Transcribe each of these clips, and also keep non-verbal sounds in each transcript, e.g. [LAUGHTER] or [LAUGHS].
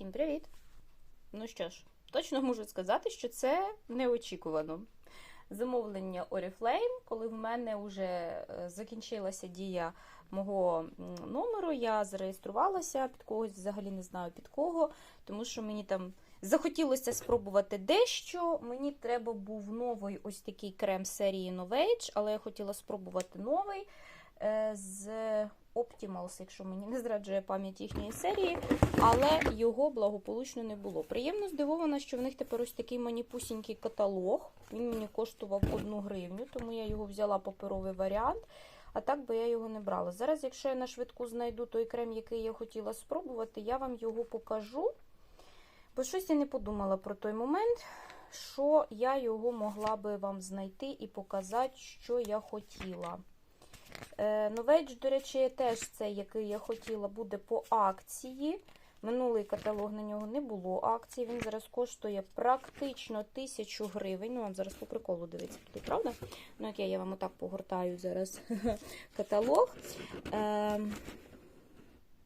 Всім привіт! Ну що ж, точно можу сказати, що це неочікувано. Замовлення Oriflame, коли в мене вже е, закінчилася дія мого номеру, я зареєструвалася під когось, взагалі не знаю під кого, тому що мені там захотілося спробувати дещо. Мені треба був новий ось такий крем серії Novage, але я хотіла спробувати новий е, з Optimals, якщо мені не зраджує пам'ять їхньої серії, але його благополучно не було. Приємно здивована, що в них тепер ось такий маніпусінький каталог. Він мені коштував 1 гривню, тому я його взяла паперовий варіант. А так би я його не брала. Зараз, якщо я на швидку знайду той крем, який я хотіла спробувати, я вам його покажу. Бо щось я не подумала про той момент, що я його могла би вам знайти і показати, що я хотіла. Е, Новейдж, до речі, теж цей, який я хотіла, буде по акції. Минулий каталог на нього не було акції. Він зараз коштує практично 1000 гривень. Ну, вам зараз по приколу дивиться туди, правда? Ну, окей, я вам отак погортаю зараз [LAUGHS] каталог. Е,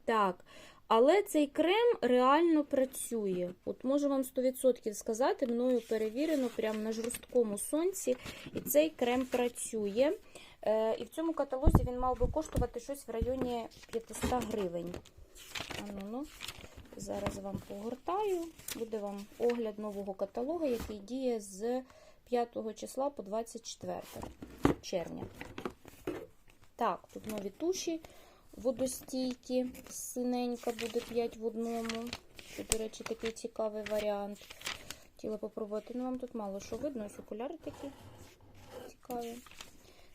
так. Але цей крем реально працює. От можу вам 100% сказати, мною перевірено прямо на жорсткому сонці. І цей крем працює. Е, і в цьому каталозі він мав би коштувати щось в районі 500 гривень. А ну, зараз вам погортаю. Буде вам огляд нового каталогу, який діє з 5 числа по 24 червня. Так, тут нові туші водостійкі, синенька буде 5 в одному. Це, до речі, такий цікавий варіант. Хотіла попробувати. Ну, вам тут мало що видно, ось окуляри такі цікаві.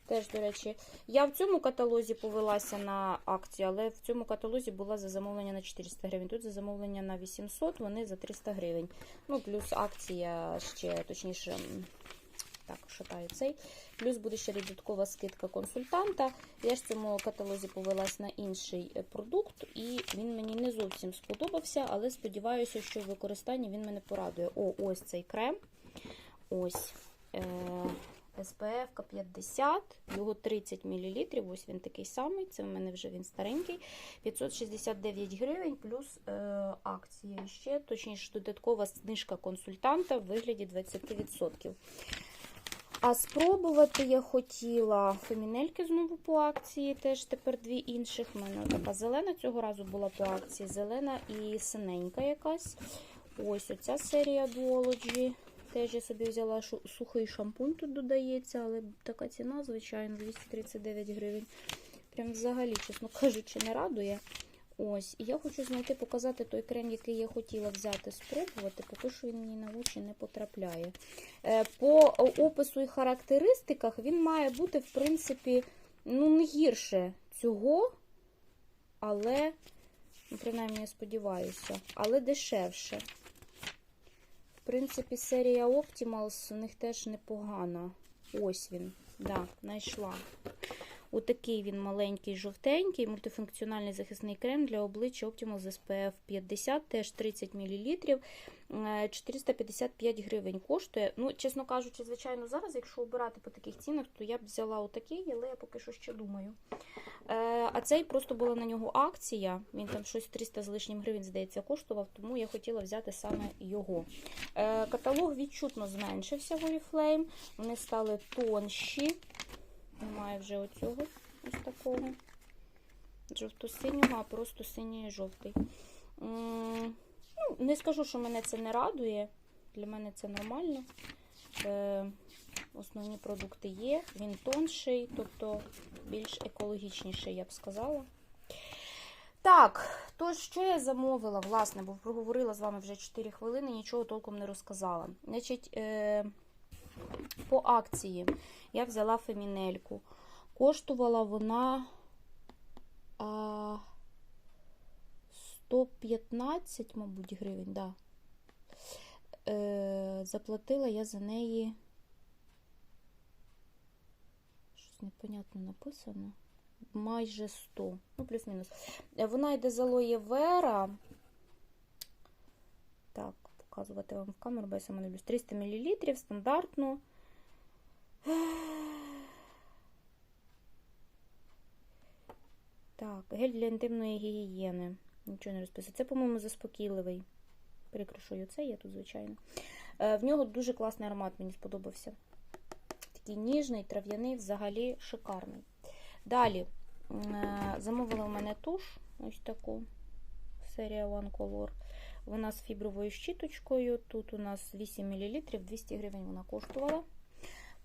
Теж, до речі, я в цьому каталозі повелася на акцію, але в цьому каталозі була за замовлення на 400 гривень. Тут за замовлення на 800, вони за 300 гривень. Ну, плюс акція ще, точніше, так, шатаю цей. Плюс буде ще додаткова скидка консультанта. Я ж в цьому каталозі повелась на інший е, продукт, і він мені не зовсім сподобався, але сподіваюся, що в використанні він мене порадує. О, ось цей крем. Ось. Е SPF 50, його 30 мл, ось він такий самий, це в мене вже він старенький. 569 гривень плюс е, акція ще, точніше, додаткова знижка консультанта в вигляді 20%. А спробувати я хотіла фемінельки знову по акції, теж тепер дві інших. У мене така зелена цього разу була по акції, зелена і синенька якась. Ось оця серія Duology. Теж я собі взяла сухий шампунь, тут додається, але така ціна, звичайно, 239 гривень. Прям взагалі, чесно кажучи, не радує. Ось, і я хочу знайти, показати той крем, який я хотіла взяти, спробувати, поки що він мені на очі не потрапляє. Е, По опису і характеристиках він має бути, в принципі, ну, не гірше цього, але, ну, принаймні, я сподіваюся, але дешевше. Принципі, серія Optimals у них теж непогана. Ось він, да, знайшла. Отакий він маленький, жовтенький, мультифункціональний захисний крем для обличчя Optimal з SPF 50, теж 30 мл. 455 гривень коштує. Ну, чесно кажучи, звичайно, зараз, якщо обирати по таких цінах, то я б взяла отакий, але я поки що ще думаю. Е, А цей просто була на нього акція. Він там щось 300 з лишнім гривень, здається, коштував, тому я хотіла взяти саме його. Е, Каталог відчутно зменшився в Oriflame. Вони стали тонші. Немає вже оцього ось такого. Жовто-синього, а просто синій і жовтий. Ну, не скажу, що мене це не радує. Для мене це нормально. Е, основні продукти є. Він тонший, тобто більш екологічніший, я б сказала. Так, то що я замовила, власне, бо проговорила з вами вже 4 хвилини, нічого толком не розказала. Значить, е, по акції я взяла фемінельку. Коштувала вона а, 115, мабуть, гривень, да. Е, заплатила я за неї. Щось непонятно написано. Майже 100. Ну, плюс-мінус. Е, Вона йде з алоє Вера. Так, показувати вам в камеру, бо я сама не люблю. 300 мл, стандартно. Так, гель для інтимної гігієни. Нічого не розписує. Це, по-моєму, заспокійливий. Перекришую це, є тут, звичайно. Е, В нього дуже класний аромат, мені сподобався. Такий ніжний, трав'яний, взагалі шикарний. Далі е, замовила у мене туш, ось таку серія One Color. Вона з фібровою щіточкою. Тут у нас 8 мл, 200 гривень вона коштувала.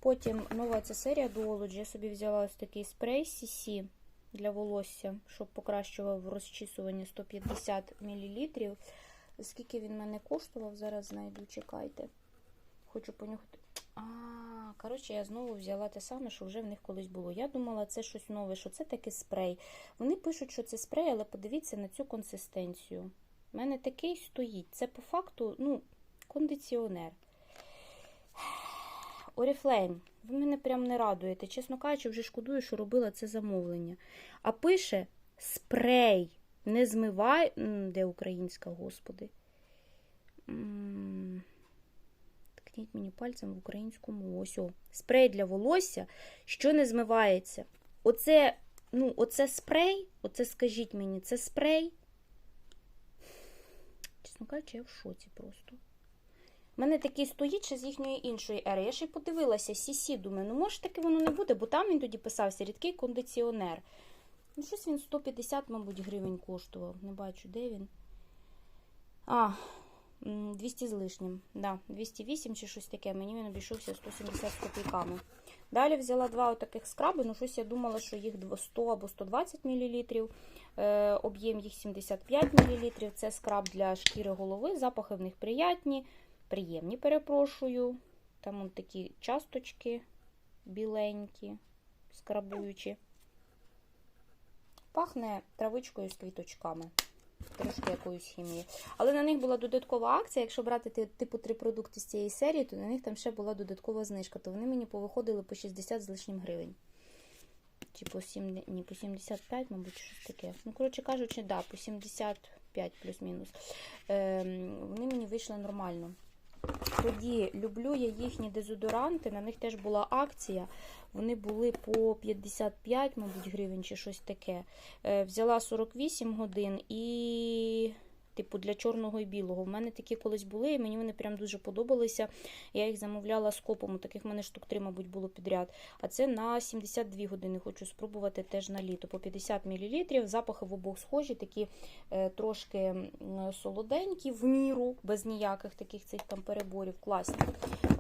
Потім нова ця серія Duology. Я собі взяла ось такий спрей CC для волосся, щоб покращував розчісування 150 мл. Скільки він мене коштував, зараз знайду, чекайте. Хочу понюхати. А, коротше, я знову взяла те саме, що вже в них колись було. Я думала, це щось нове, що це таке спрей. Вони пишуть, що це спрей, але подивіться на цю консистенцію. У мене такий стоїть. Це по факту, ну, кондиціонер. Oriflame, ви мене прям не радуєте. Чесно кажучи, вже шкодую, що робила це замовлення. А пише спрей. Не змивай. Де українська, господи? Ткніть мені пальцем в українському ось. Спрей для волосся, що не змивається. Оце, ну, оце спрей, оце скажіть мені, це спрей. Чесно кажучи, я в шоці просто. У мене такий стоїть ще з їхньої іншої ери. Я ще й подивилася, CC, думаю, ну може таки воно не буде, бо там він тоді писався рідкий кондиціонер. Ну, щось він 150, мабуть, гривень коштував. Не бачу, де він. А, 200 з лишнім. Да, 208 чи щось таке. Мені він обійшовся 170 з копійками. Далі взяла два отаких скраби. Ну, щось я думала, що їх 100 або 120 мл. Е, об'єм їх 75 мл. Це скраб для шкіри голови. Запахи в них приятні, приємні, перепрошую. Там он такі часточки біленькі, скрабуючі. Пахне травичкою з квіточками. Трошки якоїсь хімії. Але на них була додаткова акція. Якщо брати типу три продукти з цієї серії, то на них там ще була додаткова знижка. То вони мені повиходили по 60 з лишнім гривень. Чи по 7, ні, по 75, мабуть, щось таке. Ну, коротше кажучи, да, по 75 плюс-мінус. Е, вони мені вийшли нормально. Тоді люблю я їхні дезодоранти, на них теж була акція. Вони були по 55, мабуть, гривень чи щось таке. Е, взяла 48 годин і, типу, для чорного і білого. У мене такі колись були, і мені вони прям дуже подобалися. Я їх замовляла з копом. Таких в мене штук 3, мабуть, було підряд. А це на 72 години. Хочу спробувати теж на літо. По 50 мл. Запахи в обох схожі, такі е, трошки солоденькі, в міру, без ніяких таких цих там переборів. Класні.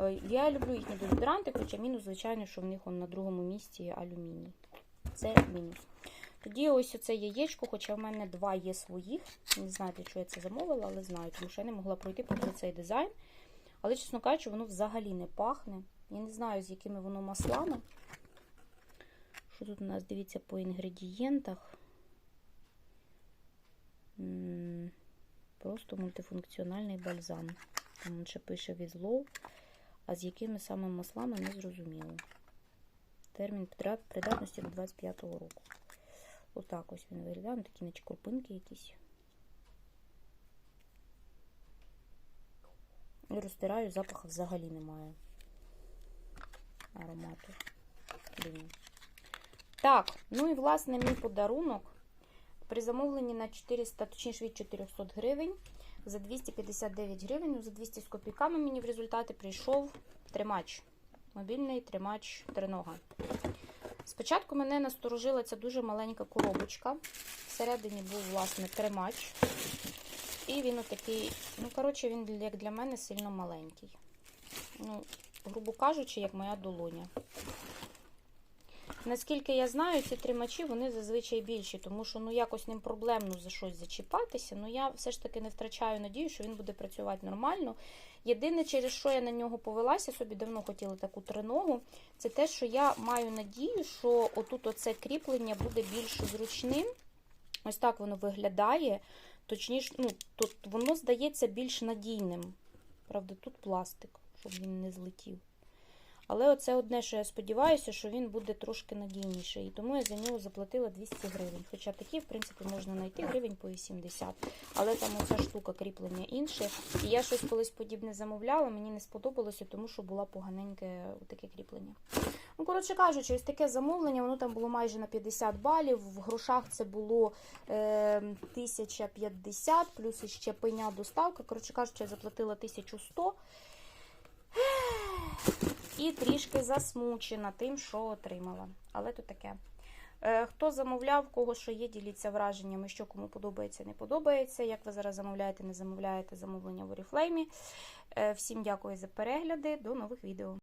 Е, Я люблю їхні дезодоранти, хоча мінус, звичайно, що в них он на другому місці алюміній. Це мінус. Тоді ось оце яєчко, хоча в мене два є своїх. Не знаю, для чого я це замовила, але знаю, тому що я не могла пройти попри цей дизайн. Але, чесно кажучи, воно взагалі не пахне. Я не знаю, з якими воно маслами. Що тут у нас, дивіться, по інгредієнтах. Просто мультифункціональний бальзам. Там він ще пише Low, а з якими саме маслами не зрозуміло. Термін придатності до 25-го року. Отак ось він виглядає, ну, такі наче крупинки якісь. І розтираю, запаху взагалі немає. Аромату. Так, ну і власне мій подарунок. При замовленні на 400, точніше від 400 гривень. За 259 гривень, ну за 200 з копійками мені в результаті прийшов тримач. Мобільний тримач тринога. Спочатку мене насторожила ця дуже маленька коробочка. Всередині був, власне, тримач. І він отакий, ну, коротше, він як для мене сильно маленький. Ну, грубо кажучи, як моя долоня. Наскільки я знаю, ці тримачі вони зазвичай більші, тому що ну якось ним проблемно за щось зачіпатися. Ну я все ж таки не втрачаю надію, що він буде працювати нормально. Єдине, через що я на нього повелася, собі давно хотіла таку триногу, це те, що я маю надію, що отут оце кріплення буде більш зручним. Ось так воно виглядає. Точніше, ну, тут воно здається більш надійним. Правда, тут пластик, щоб він не злетів. Але оце одне, що я сподіваюся, що він буде трошки надійніший. І тому я за нього заплатила 200 гривень. Хоча такі, в принципі, можна знайти гривень по 80. Але там оця штука кріплення інше. І я щось колись подібне замовляла, мені не сподобалося, тому що була поганеньке таке кріплення. Ну, коротше кажучи, ось таке замовлення, воно там було майже на 50 балів. В грошах це було е, 1050, плюс ще пеня доставка. Коротше кажучи, я заплатила 1100. І трішки засмучена тим, що отримала. Але то таке. Е, Хто замовляв, кого що є, діліться враженнями, що кому подобається, не подобається. Як ви зараз замовляєте, не замовляєте замовлення в Oriflame. Е, Всім дякую за перегляди. До нових відео.